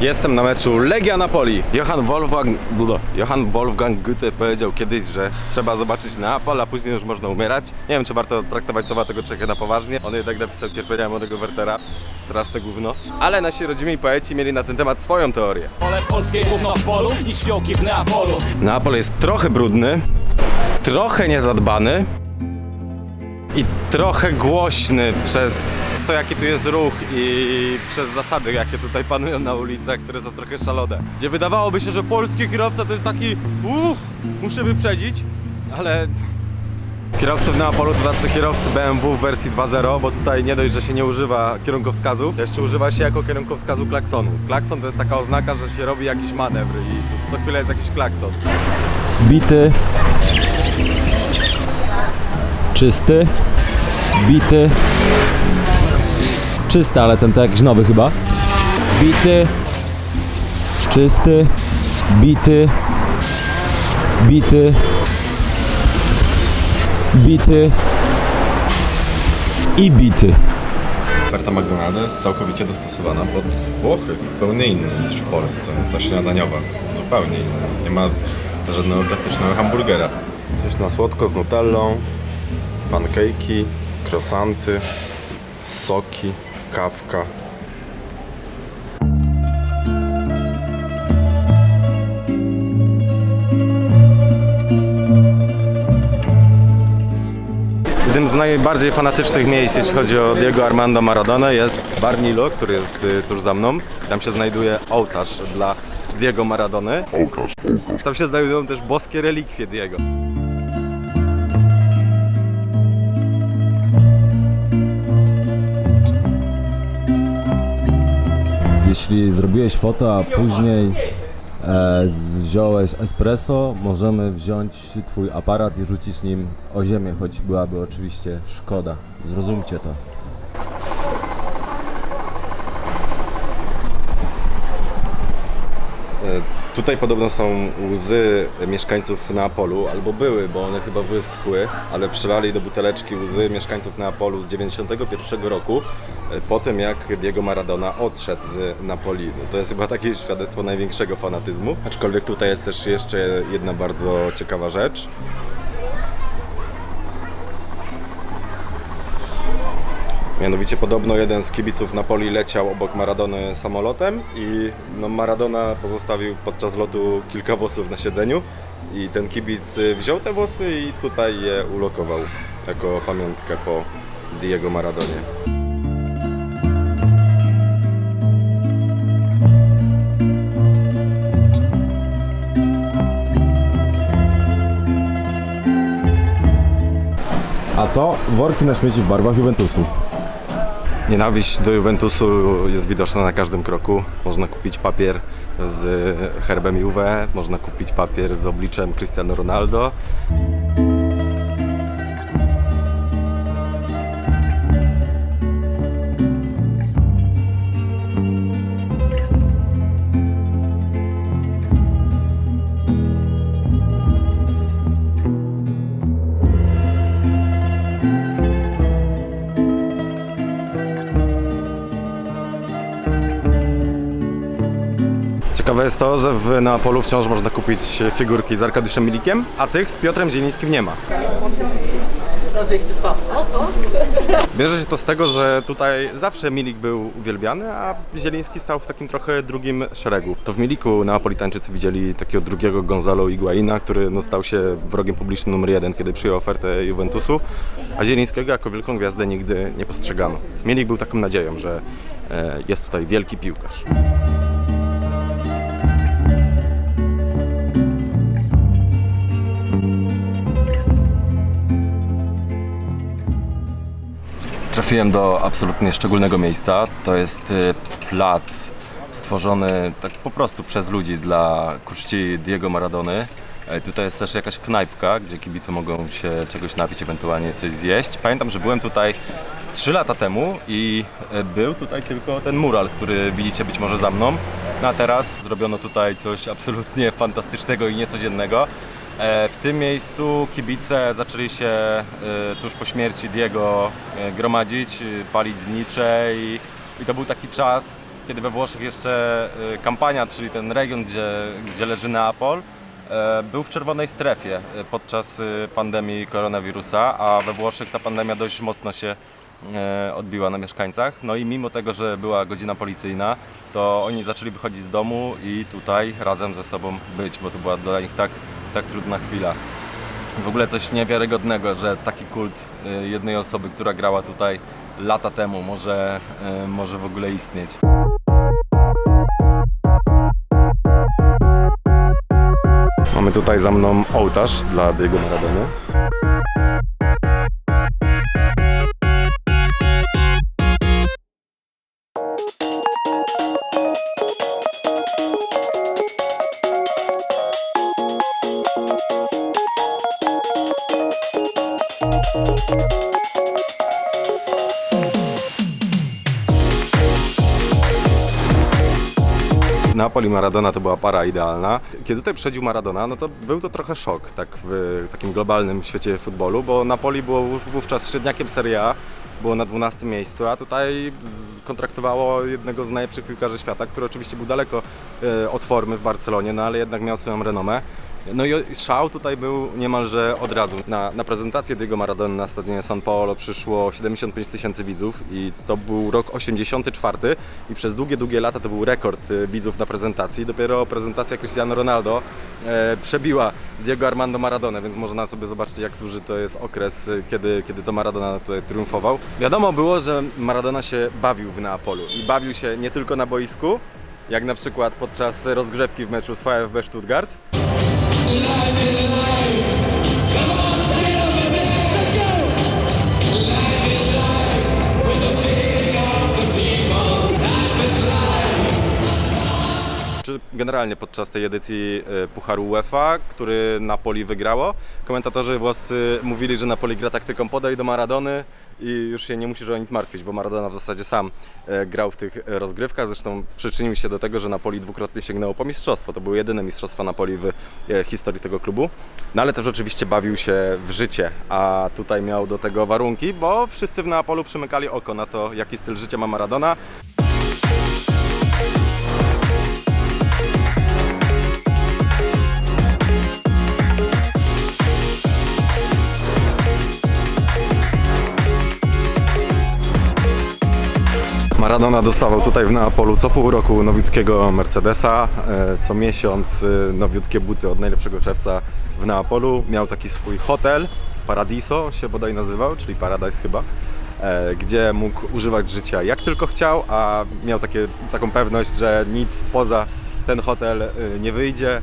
Jestem na meczu Legia Napoli. Johann Wolfgang, Budo. Johann Wolfgang Goethe powiedział kiedyś, że trzeba zobaczyć Neapol, a później już można umierać. Nie wiem, czy warto traktować słowa tego człowieka na poważnie. On jednak napisał cierpienia młodego Wertera. Straszne gówno. Ale nasi rodzimi poeci mieli na ten temat swoją teorię. Wolę polskie gówno w polu niż fiołki w Neapolu Neapol jest trochę brudny, trochę niezadbany i trochę głośny przez to, jaki tu jest ruch i przez zasady, jakie tutaj panują na ulicach, które są trochę szalone. Gdzie wydawałoby się, że polski kierowca to jest taki uff, muszę wyprzedzić, ale Kierowcy w Neapolu to tacy kierowcy BMW w wersji 2.0, bo tutaj nie dość, że się nie używa kierunkowskazów, jeszcze używa się jako kierunkowskazu klaksonu. Klakson to jest taka oznaka, że się robi jakiś manewr i co chwilę jest jakiś klakson. Bity. Czysty. Bity. Czysty, ale ten to jakiś nowy chyba. Bity. Czysty. Bity. Bity. Bity. I bity. Oferta McDonalda jest całkowicie dostosowana pod Włochy, zupełnie inna niż w Polsce. Ta śniadaniowa, zupełnie inna. Nie ma żadnego klasycznego hamburgera. Coś na słodko z nutellą, pancake'i, croissanty, soki, kawka. Jednym z najbardziej fanatycznych miejsc, jeśli chodzi o Diego Armando Maradona jest Bar Nilo, który jest y, tuż za mną. Tam się znajduje ołtarz dla Diego Maradony. Ołtarz, Tam się znajdują też boskie relikwie Diego. Jeśli zrobiłeś foto, a później e, wziąłeś espresso, możemy wziąć twój aparat i rzucić nim o ziemię, choć byłaby oczywiście szkoda. Zrozumcie to. E, Tutaj podobno są łzy mieszkańców Neapolu, albo były, bo one chyba wyschły, ale przelali do buteleczki łzy mieszkańców Neapolu z 91 roku, po tym jak Diego Maradona odszedł z Napoli. No to jest chyba takie świadectwo największego fanatyzmu. Aczkolwiek tutaj jest też jeszcze jedna bardzo ciekawa rzecz. Mianowicie podobno jeden z kibiców Napoli leciał obok Maradony samolotem i no, Maradona pozostawił podczas lotu kilka włosów na siedzeniu i ten kibic wziął te włosy i tutaj je ulokował jako pamiątkę po Diego Maradonie. To worki na śmieci w barwach Juventusu. Nienawiść do Juventusu jest widoczna na każdym kroku. Można kupić papier z herbem Juve, można kupić papier z obliczem Cristiano Ronaldo. Ciekawe jest to, że w Neapolu wciąż można kupić figurki z Arkadiuszem Milikiem, a tych z Piotrem Zielińskim nie ma. Bierze się to z tego, że tutaj zawsze Milik był uwielbiany, a Zieliński stał w takim trochę drugim szeregu. To w Miliku Neapolitańczycy widzieli takiego drugiego Gonzalo Higuaina, który no, stał się wrogiem publicznym numer jeden, kiedy przyjął ofertę Juventusu, a Zielińskiego jako wielką gwiazdę nigdy nie postrzegano. Milik był taką nadzieją, że e, jest tutaj wielki piłkarz. Trafiłem do absolutnie szczególnego miejsca. To jest y, plac stworzony tak po prostu przez ludzi dla ku czci Diego Maradony. E, Tutaj jest też jakaś knajpka, gdzie kibice mogą się czegoś napić, ewentualnie coś zjeść. Pamiętam, że byłem tutaj 3 lata temu i e, był tutaj tylko ten mural, który widzicie być może za mną. No a teraz zrobiono tutaj coś absolutnie fantastycznego i niecodziennego. E, W tym miejscu kibice zaczęli się e, tuż po śmierci Diego e, gromadzić, palić znicze i, i to był taki czas, kiedy we Włoszech jeszcze kampania, czyli ten region, gdzie, gdzie leży Neapol, był w czerwonej strefie podczas pandemii koronawirusa, a we Włoszech ta pandemia dość mocno się odbiła na mieszkańcach. No i mimo tego, że była godzina policyjna, to oni zaczęli wychodzić z domu i tutaj razem ze sobą być, bo to była dla nich tak, tak trudna chwila. W ogóle coś niewiarygodnego, że taki kult y, jednej osoby, która grała tutaj lata temu, może, y, może w ogóle istnieć. Mamy tutaj za mną ołtarz dla Diego Maradony. Maradona to była para idealna. Kiedy tutaj przychodził Maradona, no to był to trochę szok tak w takim globalnym świecie futbolu, bo Napoli było wów- wówczas średniakiem Serie A, było na 12 miejscu, a tutaj kontraktowało jednego z najlepszych piłkarzy świata, który oczywiście był daleko e, od formy w Barcelonie, no ale jednak miał swoją renomę. No i szał tutaj był niemalże od razu. Na, na prezentację Diego Maradona na stadionie San Paolo przyszło 75 tysięcy widzów i to był rok 84 i przez długie, długie lata to był rekord e, widzów na prezentacji. Dopiero prezentacja Cristiano Ronaldo e, przebiła Diego Armando Maradona, więc można sobie zobaczyć jak duży to jest okres, e, kiedy, kiedy to Maradona tutaj triumfował. Wiadomo było, że Maradona się bawił w Neapolu i bawił się nie tylko na boisku, jak na przykład podczas rozgrzewki w meczu z VfB Stuttgart, czy generalnie podczas tej edycji e, Pucharu UEFA, który Napoli wygrało. Komentatorzy włoscy mówili, że Napoli gra taktyką podaj do Maradony i już się nie musisz o nic martwić, bo Maradona w zasadzie sam e, grał w tych e, rozgrywkach. Zresztą przyczynił się do tego, że Napoli dwukrotnie sięgnęło po mistrzostwo. To były jedyne mistrzostwa Napoli w historii tego klubu. No ale też oczywiście bawił się w życie, a tutaj miał do tego warunki, bo wszyscy w Neapolu przymykali oko na to, jaki styl życia ma Maradona. Maradona dostawał tutaj w Neapolu co pół roku nowiutkiego Mercedesa, e, co miesiąc e, nowiutkie buty od najlepszego szewca w Neapolu. Miał taki swój hotel, Paradiso się bodaj nazywał, czyli Paradise chyba, e, gdzie mógł używać życia jak tylko chciał, a miał takie, taką pewność, że nic poza ten hotel nie wyjdzie.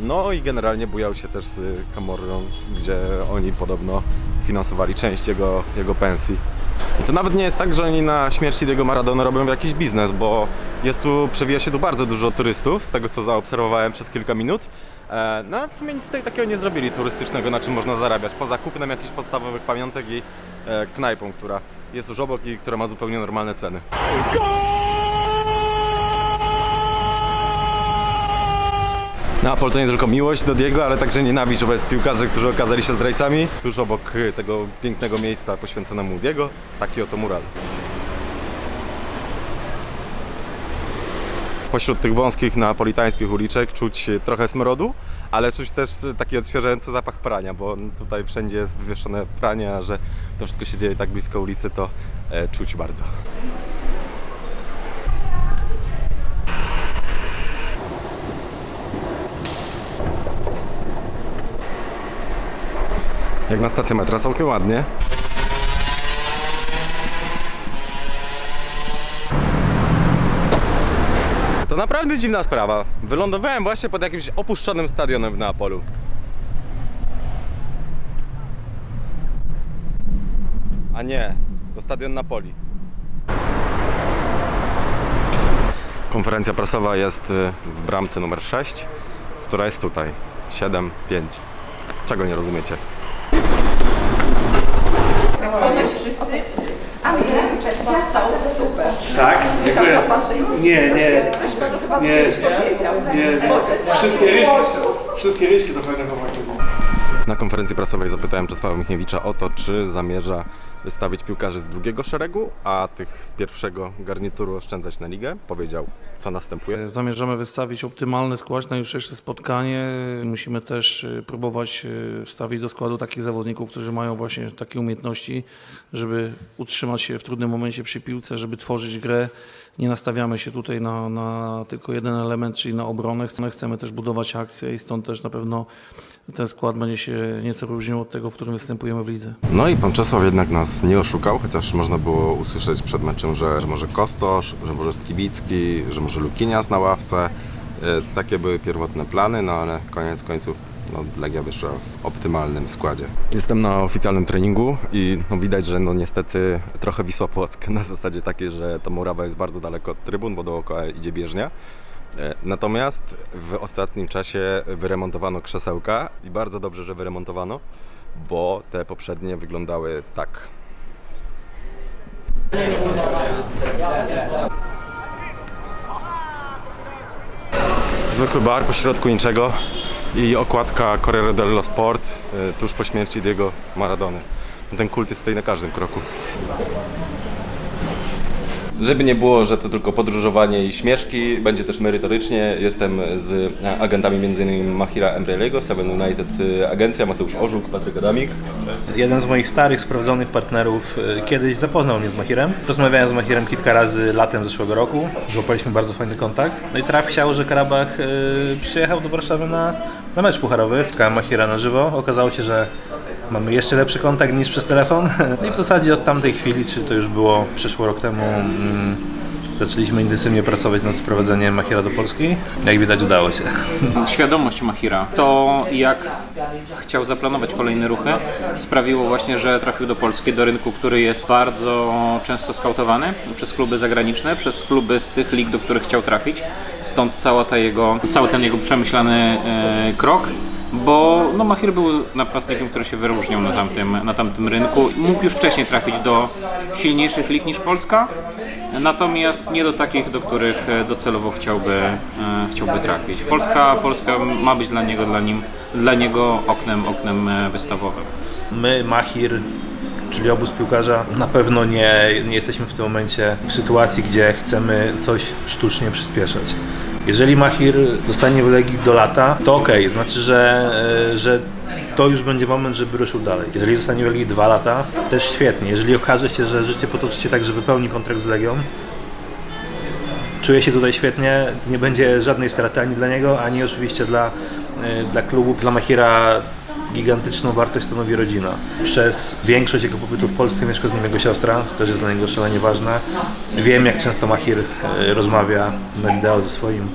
No i generalnie bujał się też z Camorrą, gdzie oni podobno finansowali część jego, jego pensji. I to nawet nie jest tak, że oni na śmierci Diego Maradona robią jakiś biznes, bo jest tu, przewija się tu bardzo dużo turystów, z tego co zaobserwowałem przez kilka minut. E, No a w sumie nic tutaj takiego nie zrobili turystycznego, na czym można zarabiać, poza kupnem jakichś podstawowych pamiątek i e, knajpą, która jest już obok i która ma zupełnie normalne ceny. Neapol to nie tylko miłość do Diego, ale także nienawiść wobec piłkarzy, którzy okazali się zdrajcami. Tuż obok y, tego pięknego miejsca poświęconemu Diego, taki oto mural. Pośród tych wąskich napolitańskich uliczek czuć y, trochę smrodu, ale czuć też y, taki odświeżający zapach prania, bo tutaj wszędzie jest wywieszone pranie, a że to wszystko się dzieje tak blisko ulicy, to e, czuć bardzo. Jak na stację metra, całkiem ładnie. To naprawdę dziwna sprawa. Wylądowałem właśnie pod jakimś opuszczonym stadionem w Neapolu. A nie, to stadion Napoli. Konferencja prasowa jest y, w bramce numer 6, która jest tutaj. 7, 5. Czego nie rozumiecie? Ponoć wszyscy, a nie, są super. Tak? Dziękuję. Nie, nie, Nie. nie. Wszystkie ryśki, wszystkie ryśki do fajnego marketingu. Na konferencji prasowej zapytałem Czesława Michniewicza o to, czy zamierza wystawić piłkarzy z drugiego szeregu, a tych z pierwszego garnituru oszczędzać na ligę. Powiedział, co następuje. Zamierzamy wystawić optymalny skład na jutrzejsze spotkanie. Musimy też y, próbować y, wstawić do składu takich zawodników, którzy mają właśnie takie umiejętności, żeby utrzymać się w trudnym momencie przy piłce, żeby tworzyć grę. Nie nastawiamy się tutaj na, na tylko jeden element, czyli na obronę. Chcemy, chcemy też budować akcję i stąd też na pewno ten skład będzie się nieco różnił od tego, w którym występujemy w lidze. No i pan Czesław jednak nas nie oszukał, chociaż można było usłyszeć przed meczem, że, że może Kostosz, że może Skibicki, że może Lukinias na ławce. E, Takie były pierwotne plany, no ale koniec końców no, Legia wyszła w optymalnym składzie. Jestem na oficjalnym treningu i no, widać, że no niestety trochę Wisła Płock na zasadzie takiej, że ta murawa jest bardzo daleko od trybun, bo dookoła idzie bieżnia. E, Natomiast w ostatnim czasie wyremontowano krzesełka i bardzo dobrze, że wyremontowano, bo te poprzednie wyglądały tak. Zwykły bar po środku niczego i okładka Corriere dello Sport e, tuż po śmierci Diego Maradony. Ten kult jest tutaj na każdym kroku. Żeby nie było, że to tylko podróżowanie i śmieszki, będzie też merytorycznie. Jestem z agentami m.in. Mahira Embrelego, Seven United y, Agencja, Mateusz Orzuk, Patryk Adamik. Jeden z moich starych, sprawdzonych partnerów y, kiedyś zapoznał mnie z Mahirem. Rozmawiałem z Mahirem kilka razy latem zeszłego roku. Złapaliśmy bardzo fajny kontakt. No i traf chciał, że Karabach przyjechał do Warszawy na, na mecz pucharowy. Spotkałem Mahira na żywo. Okazało się, że mamy jeszcze lepszy kontakt niż przez telefon. I w zasadzie od tamtej chwili, czy to już było przeszło rok temu, mm, zaczęliśmy intensywnie pracować nad sprowadzeniem Mahira do Polski. Jak widać udało się. świadomość Mahira, to jak chciał zaplanować kolejne ruchy, sprawiło właśnie, że trafił do Polski, do rynku, który jest bardzo często skautowany przez kluby zagraniczne, przez kluby z tych lig, do których chciał trafić. Stąd cała ta jego, cały ten jego przemyślany e, krok. Bo no, Mahir był napastnikiem, który się wyróżniał na tamtym, na tamtym rynku. Mógł już wcześniej trafić do silniejszych lig niż Polska, natomiast nie do takich, do których e, docelowo chciałby, e, chciałby trafić. Polska, Polska ma być dla niego, dla, nim, dla niego oknem, oknem e, wystawowym. My, Mahir, czyli obóz piłkarza, na pewno nie, nie jesteśmy w tym momencie w sytuacji, gdzie chcemy coś sztucznie przyspieszać. Jeżeli Mahir zostanie w Legii do lata, to okej, znaczy, że, e, że to już będzie moment, żeby ruszył dalej. Jeżeli zostanie w Legii dwa lata, też świetnie. Jeżeli okaże się, że życie potoczy się tak, że wypełni kontrakt z Legią, czuje się tutaj świetnie, nie będzie żadnej straty ani dla niego, ani oczywiście dla, e, dla klubu. Dla Mahira gigantyczną wartość stanowi rodzina. Przez większość jego pobytu w Polsce mieszka z nim jego siostra, to też jest dla niego szalenie ważne. Wiem jak często Mahir e, rozmawia wideo ze swoim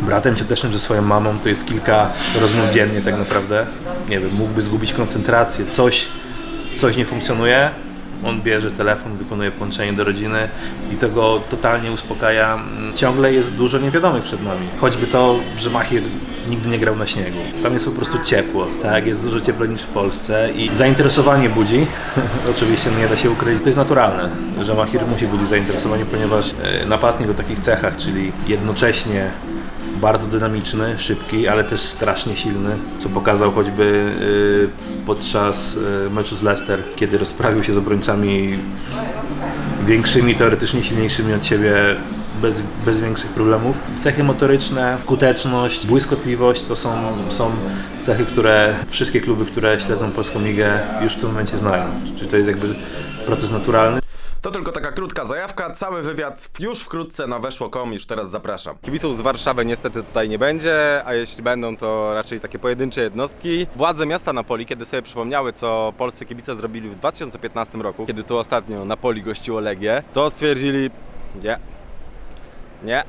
bratem ciotecznym, ze swoją mamą, to jest kilka rozmów dziennie tak naprawdę. Nie wiem, mógłby zgubić koncentrację, coś, coś nie funkcjonuje, on bierze telefon, wykonuje połączenie do rodziny i to go totalnie uspokaja. Ciągle jest dużo niewiadomych przed nami. Choćby to, że Mahir nigdy nie grał na śniegu. Tam jest po prostu ciepło, tak? Jest dużo cieplej niż w Polsce i zainteresowanie budzi. Oczywiście nie da się ukryć. To jest naturalne, że Mahir musi budzić zainteresowanie, ponieważ e, napastnik o takich cechach, czyli jednocześnie bardzo dynamiczny, szybki, ale też strasznie silny, co pokazał choćby y, podczas y, meczu z Leicester, kiedy rozprawił się z obrońcami większymi, teoretycznie silniejszymi od siebie bez, bez większych problemów. Cechy motoryczne, skuteczność, błyskotliwość to są, są cechy, które wszystkie kluby, które śledzą polską ligę już w tym momencie znają. Czy to jest jakby proces naturalny? To tylko taka krótka zajawka, cały wywiad już wkrótce na weszło.com, już teraz zapraszam. Kibiców z Warszawy niestety tutaj nie będzie, a jeśli będą to raczej takie pojedyncze jednostki. Władze miasta Napoli, kiedy sobie przypomniały, co polscy kibice zrobili w 2015 roku, kiedy tu ostatnio Napoli gościło Legię, to stwierdzili, nie, nie,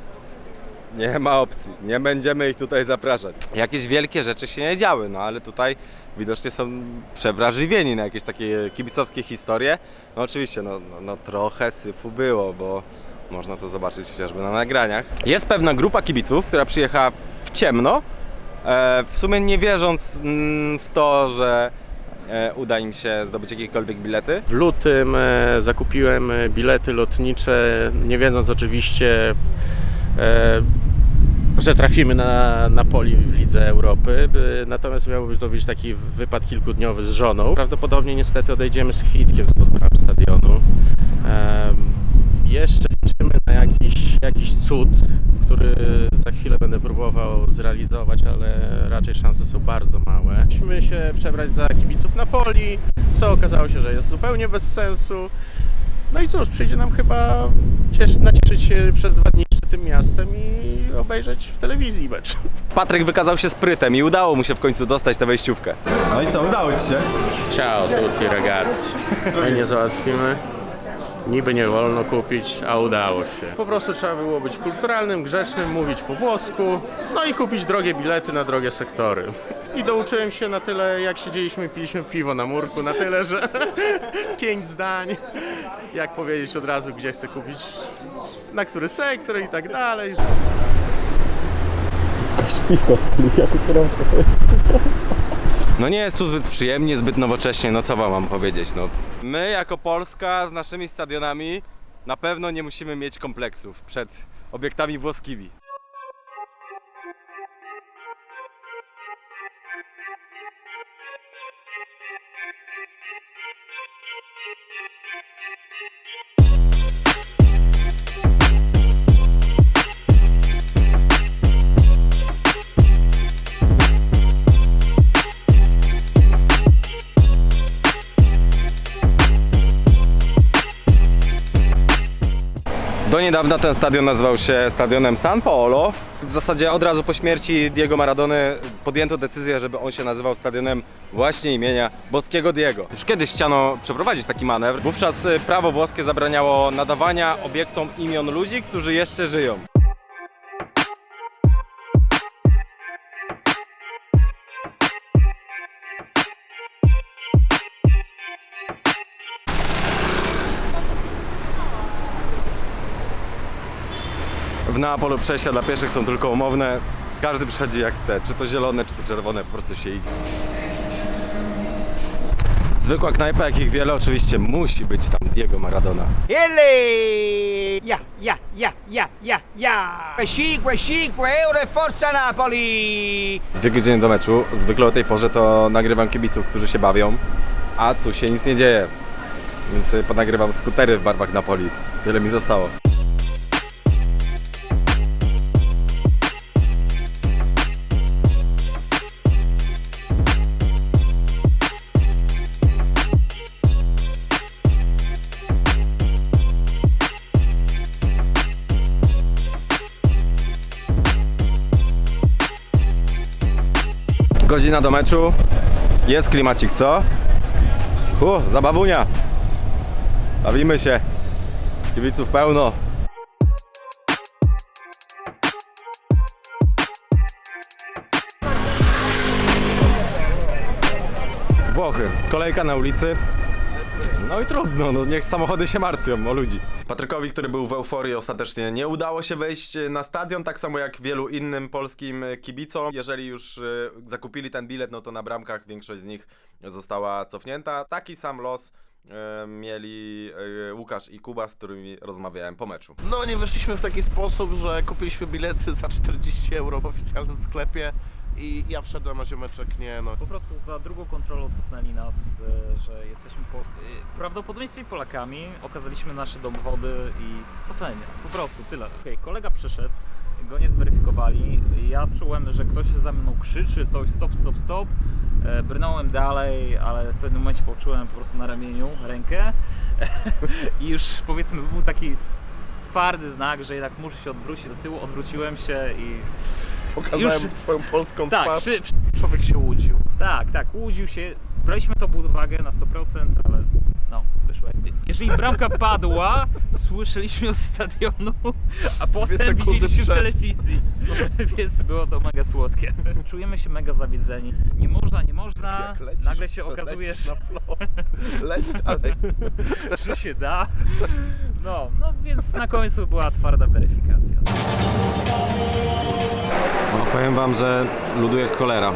nie ma opcji, nie będziemy ich tutaj zapraszać. Jakieś wielkie rzeczy się nie działy, no ale tutaj widocznie są przewrażliwieni na jakieś takie kibicowskie historie. No oczywiście, no, no, no trochę syfu było, bo można to zobaczyć chociażby na nagraniach. Jest pewna grupa kibiców, która przyjechała w ciemno, e, w sumie nie wierząc mm, w to, że e, uda im się zdobyć jakiekolwiek bilety. W lutym e, zakupiłem e, bilety lotnicze, nie wiedząc oczywiście że trafimy na Napoli w Lidze Europy. Natomiast miałby to być taki wypad kilkudniowy z żoną. Prawdopodobnie niestety odejdziemy z kwitkiem spod bram stadionu. Jeszcze liczymy na jakiś, jakiś cud, który za chwilę będę próbował zrealizować, ale raczej szanse są bardzo małe. Musimy się przebrać za kibiców Napoli, co okazało się, że jest zupełnie bez sensu. No i cóż, przyjdzie nam chyba ciesz- nacieszyć się przez dwa dni tym miastem i obejrzeć w telewizji mecz. Patryk wykazał się sprytem i udało mu się w końcu dostać tę wejściówkę. No i co, udało Ci się? Ciao tutti ragazzi. My nie załatwimy. Niby nie wolno kupić, a udało się. Po prostu trzeba było być kulturalnym, grzecznym, mówić po włosku, no i kupić drogie bilety na drogie sektory. I douczyłem się na tyle, jak siedzieliśmy i piliśmy piwo na murku, na tyle, że pięć zdań, jak powiedzieć od razu, gdzie chcę kupić, na który sektor i tak dalej. Śpiwko odpalił jako kierowca. No nie jest tu zbyt przyjemnie, zbyt nowocześnie, no co wam mam powiedzieć, no. My jako Polska z naszymi stadionami na pewno nie musimy mieć kompleksów przed obiektami włoskimi. Niedawna ten stadion nazywał się stadionem San Paolo. W zasadzie od razu po śmierci Diego Maradony podjęto decyzję, żeby on się nazywał stadionem właśnie imienia boskiego Diego. Już kiedyś chciano przeprowadzić taki manewr. Wówczas y, prawo włoskie zabraniało nadawania obiektom imion ludzi, którzy jeszcze żyją. W Neapolu przejścia dla pieszych są tylko umowne. Każdy przychodzi jak chce, czy to zielone, czy to czerwone, po prostu się idzie. Zwykła knajpa, jakich wiele, oczywiście musi być tam Diego Maradona. Ele! Ja, ja, ja, ja, ja, ja! 5, 5 euro forza Napoli! Dwie godziny do meczu, zwykle o tej porze to nagrywam kibiców, którzy się bawią, a tu się nic nie dzieje. Więc sobie ponagrywam skutery w barwach Napoli. Tyle mi zostało. Godzina do meczu. Jest klimacik, co? Hu, zabawunia. Bawimy się. Kibiców pełno. Włochy. Kolejka na ulicy. No i trudno, no niech samochody się martwią o ludzi. Patrykowi, który był w euforii, ostatecznie nie udało się wejść na stadion, tak samo jak wielu innym polskim kibicom. Jeżeli już e, zakupili ten bilet, no to na bramkach większość z nich została cofnięta. Taki sam los e, mieli e, Łukasz i Kuba, z którymi rozmawiałem po meczu. No nie wyszliśmy w taki sposób, że kupiliśmy bilety za 40 euro w oficjalnym sklepie i ja wszedłem, a ziomeczek nie, no. Po prostu za drugą kontrolą cofnęli nas, e, że jesteśmy po, e, prawdopodobieństwie Polakami, okazaliśmy nasze dowody i cofnęli nas. Po prostu tyle. Okej, kolega przyszedł, go nie zweryfikowali. Ja czułem, że ktoś za mną krzyczy coś stop, stop, stop. E, Brnąłem dalej, ale w pewnym momencie poczułem po prostu na ramieniu rękę i już powiedzmy był taki twardy znak, że jednak muszę się odwrócić do tyłu, odwróciłem się i Pokazałem Już- swoją polską tak, twarz. przy, Człowiek się łudził. tak, tak, łudził się. Braliśmy to pod uwagę na 100%, ale no, wyszło jakby. Jeżeli bramka padła, słyszeliśmy od stadionu, a potem widzieliśmy w telewizji. Więc było to mega słodkie. Czujemy się mega zawiedzeni. Nie można, nie można. Lecisz, Nagle się to okazuje, lecisz że, na. Leć dalej. że się da. No, no więc na końcu była twarda weryfikacja. No, powiem wam, że luduje cholera.